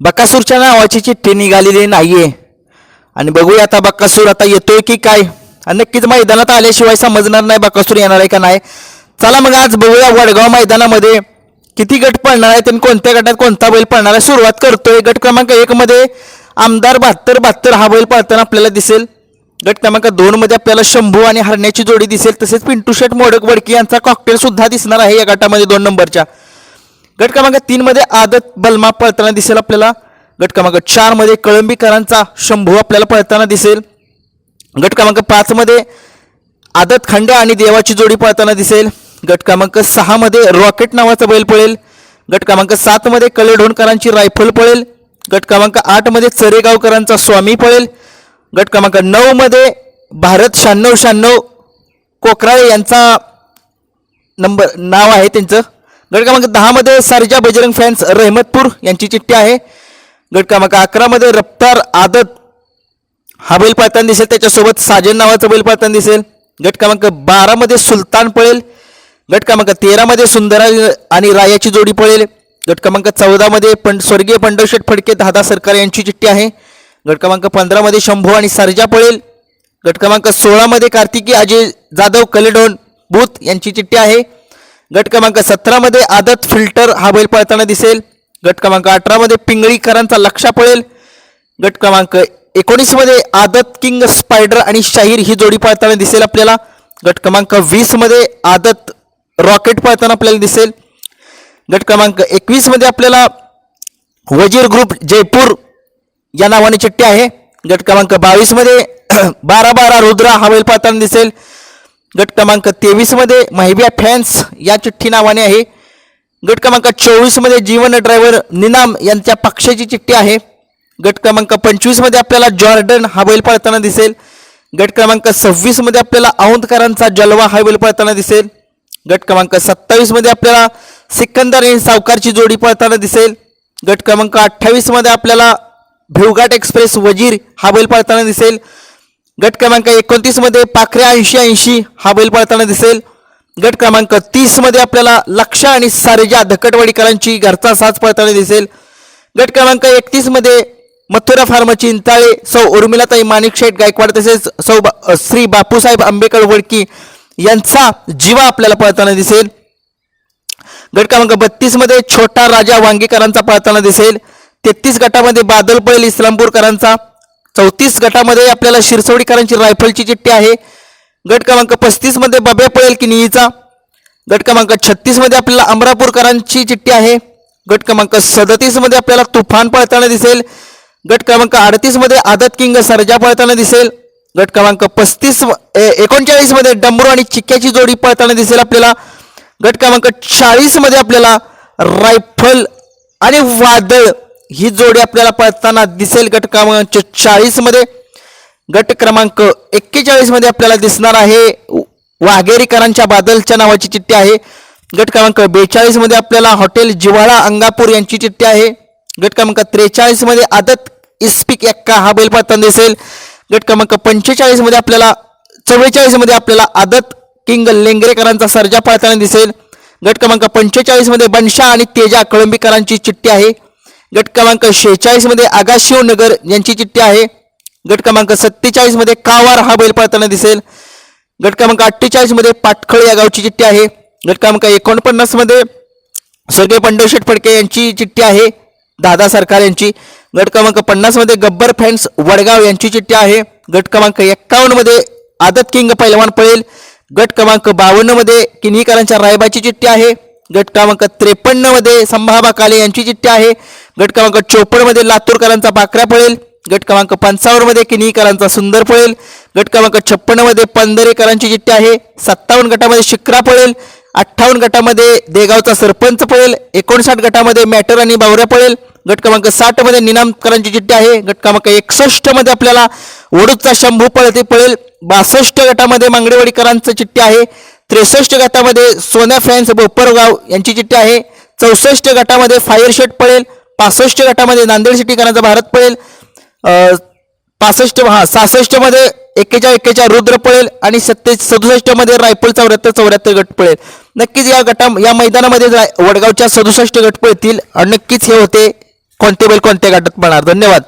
बकासूरच्या नावाची चिठ्ठी निघालेली नाहीये. आणि बघूया आता बकासूर आता येतोय की काय? आणि नक्कीच मैदानात आल्याशिवाय समजणार नाही बकासूर येणार आहे का नाही. चला मग आज बघूया वडगाव मैदानामध्ये किती गट पडणार आहेत आणि कोणत्या गटात कोणता बैल पडणार आहे. सुरुवात करतोय गट क्रमांक एक मध्ये आमदार बहात्तर बहात्तर हा बैल पळताना आपल्याला दिसेल. गट क्रमांक दोन मध्ये आपल्याला शंभू आणि हरण्याची जोडी दिसेल. तसेच पिंटू शेट मोडक वडकी यांचा कॉकटेल सुद्धा दिसणार आहे या गटामध्ये दोन नंबरच्या. गट क्रमांक तीन मध्ये आदत बलमा पळताना दिसेल आपल्याला. गट क्रमांक चारमध्ये कळंबीकरांचा शंभू आपल्याला पळताना दिसेल. गट क्रमांक पाच मध्ये आदत खंड आणि देवाची जोडी पळताना दिसेल. गट क्रमांक सहा मध्ये रॉकेट नावाचा बैल पळेल. गट क्रमांक सात मध्ये कलेढोणकरांची रायफल पळेल. गट क्रमांक आठमध्ये चरेगावकरांचा स्वामी पळेल. गट क्रमांक नऊ मध्ये भारत शहाण्णव शहाण्णव कोकराळे यांचा नंबर नाव आहे त्यांचं. गट क्रमांक दहामध्ये सरजा बजरंग फॅन्स रहमतपूर यांची चिठ्ठी आहे. गट क्रमांक अकरामध्ये रफ्तार आदत हा बैल पाळताना दिसेल. त्याच्यासोबत साजन नावाचा बैल पाळताना दिसेल. गट क्रमांक बारामध्ये सुलतान पळेल. गट क्रमांक तेरामध्ये सुंदरा आणि रायाची जोडी पळेल. गट क्रमांक चौदामध्ये पंड स्वर्गीय पंडवशेठ फडके दादा सरकार यांची चिठ्ठी आहे. गट क्रमांक पंधरामध्ये शंभू आणि सरजा पळेल. गट क्रमांक सोळामध्ये कार्तिकी अजय जाधव कलेडोन बूथ यांची चिठ्ठी आहे. गट क्रमांक सतरामध्ये आदत फिल्टर हा बैल पळताना दिसेल. गट क्रमांक अठरामध्ये पिंगळीकरांचा लक्षा पळेल. गट क्रमांक एकोणीसमध्ये आदत किंग स्पायडर आणि शाहीर ही जोडी पळताना दिसेल आपल्याला. गट क्रमांक वीसमध्ये आदत रॉकेट पळताना आपल्याला दिसेल. गट क्रमांक एकवीसमध्ये आपल्याला वजीर ग्रुप जयपूर या नावाने चिठ्ठी आहे. गट क्रमांक बावीसमध्ये बारा बारा रुद्रा हा बैल पळताना दिसेल. गट क्रमांक तेवीसमध्ये महिबिया फॅन्स या चिठ्ठी नावाने आहे. गट क्रमांक चोवीसमध्ये जीवन ड्रायव्हर निनाम यांच्या पक्षाची चिठ्ठी आहे. गट क्रमांक पंचवीसमध्ये आपल्याला जॉर्डन हा बैल पळताना दिसेल. गट क्रमांक सव्वीसमध्ये आपल्याला औंधकरांचा जलवा हा बैल पळताना दिसेल. गट क्रमांक सत्तावीसमध्ये आपल्याला सिकंदर आणि सावकारची जोडी पळताना दिसेल. गट क्रमांक अठ्ठावीसमध्ये आपल्याला भिवघाट एक्सप्रेस वजीर हा बैल पळताना दिसेल. गट क्रमांक एकोणतीसमध्ये पाखरे ऐंशी ऐंशी हा बैल पळताना दिसेल. गट क्रमांक तीसमध्ये आपल्याला लक्ष आणि सारेजा धकटवाडीकरांची घरचा साज पळताना दिसेल. गट क्रमांक एकतीसमध्ये मथुरा फार्म चिंताळे सौ उर्मिलाताई माणिकशेठ गायकवाड तसेच सौ बा श्री बापूसाहेब आंबेकर वडकी यांचा जीवा आपल्याला पळताना दिसेल. गट क्रमांक बत्तीसमध्ये छोटा राजा वांगीकरांचा पळताना दिसेल. तेहतीस गटामध्ये बादल पळेल इस्लामपूरकरांचा. चौतीस गटामध्ये आपल्याला शिरसवडीकरांची रायफलची चिठ्ठी आहे. गट क्रमांक पस्तीसमध्ये बब्या पळेल किनीचा गट क्रमांक छत्तीसमध्ये आपल्याला अमरापूरकरांची चिठ्ठी आहे. गट क्रमांक सदतीसमध्ये आपल्याला तुफान पळताना दिसेल. गट क्रमांक अडतीसमध्ये आदत किंग सरजा पळताना दिसेल. गट क्रमांक पस्तीस एकोणचाळीसमध्ये डंबरू आणि चिक्क्याची जोडी पळताना दिसेल आपल्याला. गट क्रमांक चाळीसमध्ये आपल्याला रायफल आणि वादळ ही जोडी आपल्याला पळताना दिसेल गट क्रमांक चाळीसमध्ये गट क्रमांक एक्केचाळीसमध्ये आपल्याला दिसणार आहे. वाघेरीकरांच्या बादलच्या नावाची चिठ्ठी आहे. गट क्रमांक बेचाळीसमध्ये आपल्याला हॉटेल जिव्हाळा अंगापूर यांची चिठ्ठी आहे. गट क्रमांक त्रेचाळीसमध्ये आदत इस्पिक एक्का हा बैल पळताना दिसेल. गट क्रमांक पंचेचाळीसमध्ये आपल्याला चव्वेचाळीसमध्ये आपल्याला आदत किंग लेंगरेकरांचा सर्जा पळताना दिसेल. गट क्रमांक पंचेचाळीसमध्ये बनशा आणि तेजा कळंबीकरांची चिठ्ठी आहे. गट क्रमांक शेहेचाळीसमध्ये आगाशिव नगर यांची चिठ्ठी आहे. गट क्रमांक सत्तेचाळीसमध्ये कावार हा बैल पळताना दिसेल. गट क्रमांक अठ्ठेचाळीसमध्ये पाटखळ या गावची चिठ्ठी आहे. गट क्रमांक एकोणपन्नासमध्ये स्वर्गीय पंडवशेठ फडके यांची चिठ्ठी आहे. दादा सरकार यांची. गट क्रमांक पन्नासमध्ये गब्बर फॅन्स वडगाव यांची चिठ्ठी आहे. गट क्रमांक एक्कावन्नमध्ये आदत किंग पैलवान पळेल. गट क्रमांक बावन्नमध्ये किन्हीकरांच्या रायबाची चिठ्ठी आहे. गट क्रमांक त्रेपन्नमध्ये संभाबा काले यांची चिठ्ठी आहे. गट क्रमांक चोपन्नमध्ये लातूरकरांचा बाकरा पळेल. गट क्रमांक पंचावन्नमध्ये किनीकरांचा सुंदर पळेल. गट क्रमांक छप्पन्नमध्ये पंधरेकरांची चिठ्ठी आहे. सत्तावन्न गटामध्ये शिक्रा पळेल. अठ्ठावन्न गटामध्ये देगावचा सरपंच पळेल. एकोणसाठ गटामध्ये मॅटर आणि बावऱ्या पळेल. गट क्रमांक साठमध्ये निनामकरांची चिठ्ठी आहे. गट क्रमांक एकसष्टमध्ये आपल्याला वडूचा शंभू पळते पळेल. बासष्ट गटामध्ये मांगडेवाडीकरांचं चिठ्ठी आहे. त्रेसष्ट गटामध्ये सोन्या फॅन्स बोपरगाव यांची चिठ्ठी आहे. चौसष्ट गटामध्ये फायर शेट पळेल. पासष्ट गटामध्ये नांदेड सिटी सिटीकरांचा भारत पळेल. पासष्ट हा सहासष्टमध्ये एक्केचाळ रुद्र पळेल आणि सत्ते सदुसष्टमध्ये रायफल चौऱ्याहत्तर चौऱ्याहत्तर गट पळेल. नक्कीच या गटा या मैदानामध्ये वडगावच्या सदुसष्ट गट पळतील. आणि नक्कीच हे होते कोणते बैल कोणत्या गटात पळणार. धन्यवाद.